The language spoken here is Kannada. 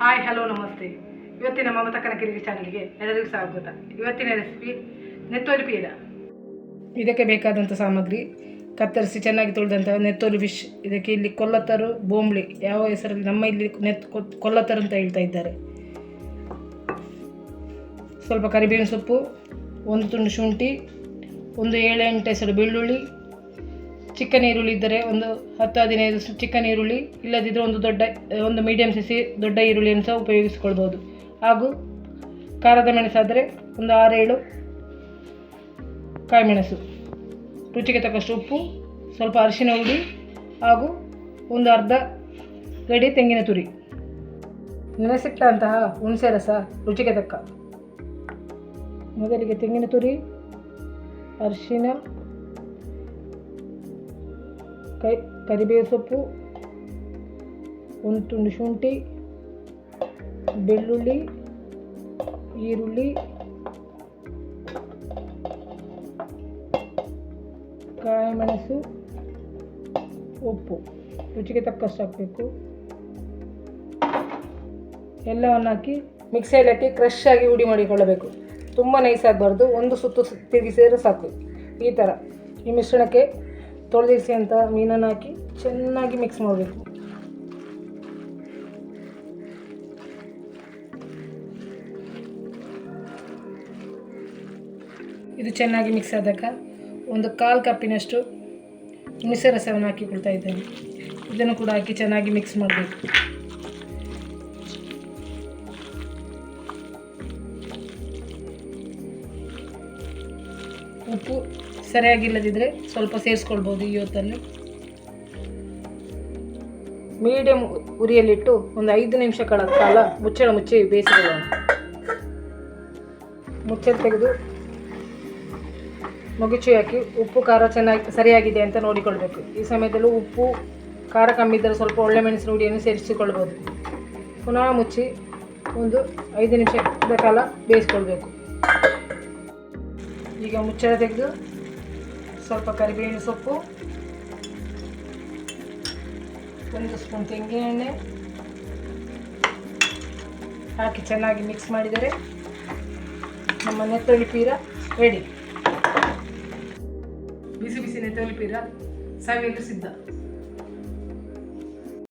ಹಾಯ್, ಹಲೋ, ನಮಸ್ತೆ. ಇವತ್ತಿನ ಮಮತ ಕನಕಿರಿ ಚಾನಲ್ಗೆ ಎಲ್ಲರಿಗೂ ಸ್ವಾಗತ. ಇವತ್ತಿನ ರೆಸಿಪಿ ನೆತ್ತೋಲಿ ಪೀಲ ಇದಕ್ಕೆ ಬೇಕಾದಂಥ ಸಾಮಗ್ರಿ ಕತ್ತರಿಸಿ ಚೆನ್ನಾಗಿ ತೊಳೆದಂಥ ನೆತ್ತೋಲಿ ಫಿಶ್ ಇದಕ್ಕೆ ಇಲ್ಲಿ ಕೊಲ್ಲತ್ತರು ಬೋಂಬ್ಳಿ, ಯಾವ ಹೆಸರಲ್ಲಿ ನಮ್ಮ ಇಲ್ಲಿ ನೆತ್ ಕೊಲ್ಲತ್ತರು ಅಂತ ಹೇಳ್ತಾ ಇದ್ದಾರೆ. ಸ್ವಲ್ಪ ಕರಿಬೇವಿನ ಸೊಪ್ಪು, ಒಂದು ತುಂಡು ಶುಂಠಿ, ಒಂದು ಏಳೆಂಟು ಹೆಸರು ಬೆಳ್ಳುಳ್ಳಿ ಚಿಕ್ಕ ಈರುಳ್ಳಿ ಇದ್ದರೆ ಒಂದು ಹತ್ತು ಹದಿನೈದು ಚಿಕನ್ ಈರುಳ್ಳಿ ಇಲ್ಲದಿದ್ದರೆ ಒಂದು ದೊಡ್ಡ ಒಂದು ಮೀಡಿಯಂ ಸಿಸಿ ದೊಡ್ಡ ಈರುಳ್ಳಿಯನ್ನು ಸಹ ಉಪಯೋಗಿಸಿಕೊಳ್ಬೋದು. ಹಾಗೂ ಖಾರದ ಮೆಣಸಾದರೆ ಒಂದು ಆರೇಳು ಕಾಯಿಮೆಣಸು. ರುಚಿಗೆ ತಕ್ಕಷ್ಟು ಉಪ್ಪು, ಸ್ವಲ್ಪ ಅರಿಶಿನ ಹುಡಿ ಹಾಗೂ ಒಂದು ಅರ್ಧ ಗಡಿ ತೆಂಗಿನ ತುರಿ. ನೆನೆಸಿಟ್ಟಂತಹ ಹುಣಸೆ ರಸ ರುಚಿಗೆ ತಕ್ಕ. ಮೊದಲಿಗೆ ತೆಂಗಿನ ತುರಿ, ಅರಿಶಿನ ಕೈ ಕರಿಬೇವು ಸೊಪ್ಪು, ಒಂದು ತುಂಡು ಶುಂಠಿ, ಬೆಳ್ಳುಳ್ಳಿ, ಈರುಳ್ಳಿ, ಕಾಯಿಮೆಣಸು, ಉಪ್ಪು. ರುಚಿಗೆ ತಕ್ಕಷ್ಟು ಹಾಕಬೇಕು. ಎಲ್ಲವನ್ನು ಹಾಕಿ ಮಿಕ್ಸಿಯಲ್ಲಿ ಹಾಕಿ ಕ್ರಶ್ ಆಗಿ ಹುಡಿ ಮಾಡಿಕೊಳ್ಳಬೇಕು. ತುಂಬ ನೈಸ್ ಆಗಬಾರ್ದು. ಒಂದು ಸುತ್ತು ತಿರುಗಿಸಿದರೆ ಸಾಕು. ಈ ಥರ ಈ ಮಿಶ್ರಣಕ್ಕೆ ತೊಳೆದಿರಿಸಿ ಅಂತ ಮೀನನ್ನು ಹಾಕಿ ಚೆನ್ನಾಗಿ ಮಿಕ್ಸ್ ಮಾಡಬೇಕು. ಇದು ಚೆನ್ನಾಗಿ ಮಿಕ್ಸ್ ಆದಾಗ ಒಂದು ಕಾಲು ಕಪ್ಪಿನಷ್ಟು ಹುಣಸೆ ರಸವನ್ನು ಹಾಕಿಕೊಳ್ತಾ ಇದ್ದೇನೆ. ಇದನ್ನು ಕೂಡ ಹಾಕಿ ಚೆನ್ನಾಗಿ ಮಿಕ್ಸ್ ಮಾಡಬೇಕು. ಉಪ್ಪು ಸರಿಯಾಗಿಲ್ಲದಿದ್ದರೆ ಸ್ವಲ್ಪ ಸೇರಿಸ್ಕೊಳ್ಬೋದು ಈ ಹೊತ್ತಲ್ಲಿ. ಮೀಡಿಯಂ ಉರಿಯಲ್ಲಿಟ್ಟು ಒಂದು ಐದು ನಿಮಿಷಗಳ ಕಾಲ ಮುಚ್ಚಳ ಮುಚ್ಚಿ ಬೇಯಿಸಿಕೊಳ್ಳೋಣ. ಮುಚ್ಚಳ ತೆಗೆದು ಮೊಗಚು ಹಾಕಿ ಉಪ್ಪು, ಖಾರ ಚೆನ್ನಾಗಿ ಸರಿಯಾಗಿದೆ ಅಂತ ನೋಡಿಕೊಳ್ಬೇಕು. ಈ ಸಮಯದಲ್ಲೂ ಉಪ್ಪು, ಖಾರ ಕಮ್ಮಿ ಇದ್ದರೆ ಸ್ವಲ್ಪ ಒಳ್ಳೆ ಮೆಣಸಿನ ಹುಡಿಯನ್ನು ಸೇರಿಸಿಕೊಳ್ಬೋದು. ಪುನಃ ಮುಚ್ಚಿ ಒಂದು ಐದು ನಿಮಿಷದ ಕಾಲ ಬೇಯಿಸ್ಕೊಳ್ಬೇಕು. ಈಗ ಮುಚ್ಚಳ ತೆಗೆದು ಸ್ವಲ್ಪ ಕರಿಬೇವಿನ ಸೊಪ್ಪು, ಒಂದು ಸ್ಪೂನ್ ತೆಂಗಿನ ಎಣ್ಣೆ ಹಾಕಿ ಚೆನ್ನಾಗಿ ಮಿಕ್ಸ್ ಮಾಡಿದರೆ ನಮ್ಮ ನೆತ್ತಳಿ ಪೀರ ರೆಡಿ ಬಿಸಿ ಬಿಸಿ ನೆತ್ತಳಿ ಪೀರ ಸವಿಯಲು ಸಿದ್ಧ.